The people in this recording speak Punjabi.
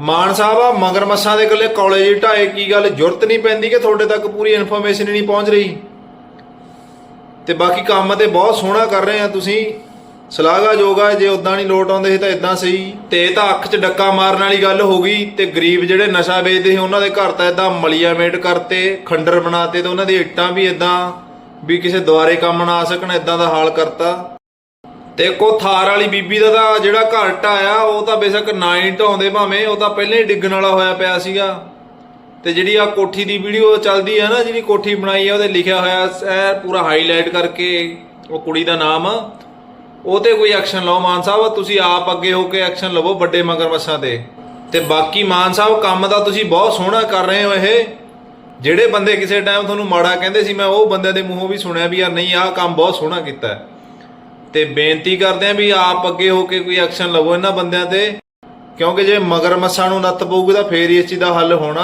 ਮਾਨ ਸਾਹਿਬ ਆ ਮਗਰਮੱਸਾਂ ਦੇ ਇਕੱਲੇ ਕਾਲਜ ਹੀ ਢਾਏ ਕੀ ਗੱਲ? ਜ਼ਰੂਰਤ ਨਹੀਂ ਪੈਂਦੀ ਕਿ ਤੁਹਾਡੇ ਤੱਕ ਪੂਰੀ ਇਨਫੋਰਮੇਸ਼ਨ ਹੀ ਨਹੀਂ ਪਹੁੰਚ ਰਹੀ? ਤੇ ਬਾਕੀ ਕੰਮ ਤੇ ਬਹੁਤ ਸੋਹਣਾ ਕਰ ਰਹੇ ਆ ਤੁਸੀਂ। ਸਲਾਗਾ ਜੋਗਾ ਜੇ ਉਦਾਂ ਨਹੀਂ ਲੋਟ ਆਉਂਦੇ ਸੀ ਤਾਂ ਇਦਾਂ ਸਹੀ। ਤੇ ਇਹ ਤਾਂ ਅੱਖ 'ਚ ਡੱਕਾ ਮਾਰਨ ਵਾਲੀ ਗੱਲ ਹੋ ਗਈ ਤੇ ਗਰੀਬ ਜਿਹੜੇ ਨਸ਼ਾ ਵੇਚਦੇ ਸੀ, ਉਹਨਾਂ ਦੇ ਘਰ ਤਾਂ ਇਦਾਂ ਮਲੀਆ ਮੇਟ ਕਰਤੇ, ਖੰਡਰ ਬਣਾਤੇ ਤੇ ਉਹਨਾਂ ਦੀ ਇੱਟਾਂ ਵੀ ਇਦਾਂ ਵੀ ਕਿਸੇ ਦੁਆਰੇ ਕੰਮ ਨਾ ਆ ਸਕਣ ਇਦਾਂ ਦਾ ਹਾਲ ਕਰਤਾ। ਤੇ ਕੋ ਥਾਰ ਵਾਲੀ ਬੀਬੀ ਦਾ ਤਾਂ ਜਿਹੜਾ ਘਰ ਢਾਇਆ, ਉਹ ਤਾਂ ਬੇਸ਼ੱਕ ਨਾ ਹੀ ਢਾਉਂਦੇ ਭਾਵੇਂ, ਉਹ ਤਾਂ ਪਹਿਲਾਂ ਹੀ ਡਿੱਗਣ ਵਾਲਾ ਹੋਇਆ ਪਿਆ ਸੀਗਾ। ਤੇ ਜਿਹੜੀ ਆ ਕੋਠੀ ਦੀ ਵੀਡੀਓ ਚੱਲਦੀ ਹੈ ਨਾ, ਜਿਹੜੀ ਕੋਠੀ ਬਣਾਈ ਹੈ ਉਹਦੇ ਲਿਖਿਆ ਹੋਇਆ ਐ, ਪੂਰਾ ਹਾਈਲਾਈਟ ਕਰਕੇ ਉਹ ਕੁੜੀ ਦਾ ਨਾਮ। ਉਹ ਤੇ ਕੋਈ ਐਕਸ਼ਨ ਲਓ ਮਾਨ ਸਾਹਿਬ, ਤੁਸੀਂ ਆਪ ਅੱਗੇ ਹੋ ਕੇ ਐਕਸ਼ਨ ਲਵੋ ਵੱਡੇ ਮਗਰਮੱਛਾਂ ਤੇ। ਤੇ ਬਾਕੀ ਮਾਨ ਸਾਹਿਬ, ਕੰਮ ਦਾ ਤੁਸੀਂ ਬਹੁਤ ਸੋਹਣਾ ਕਰ ਰਹੇ ਹੋ ਇਹ। ਜਿਹੜੇ ਬੰਦੇ ਕਿਸੇ ਟਾਈਮ ਤੁਹਾਨੂੰ ਮਾੜਾ ਕਹਿੰਦੇ ਸੀ, ਮੈਂ ਉਹ ਬੰਦਿਆਂ ਦੇ ਮੂੰਹੋਂ ਵੀ ਸੁਣਿਆ ਵੀ ਯਾਰ ਨਹੀਂ, ਆਹ ਕੰਮ ਬਹੁਤ ਸੋਹਣਾ ਕੀਤਾ। ਤੇ ਬੇਨਤੀ ਕਰਦੇ ਆ ਵੀ ਆਪ ਅੱਗੇ ਹੋ ਕੇ ਕੋਈ ਐਕਸ਼ਨ ਲਵੋ ਇਹਨਾਂ ਬੰਦਿਆਂ ਤੇ, ਕਿਉਂਕਿ ਜੇ ਮਗਰਮੱਛਾਂ ਨੂੰ ਨੱਤ ਪਊਗੀ ਤਾਂ ਫੇਰ ਇਸ ਚੀਜ਼ ਦਾ ਹੱਲ ਹੋਣਾ।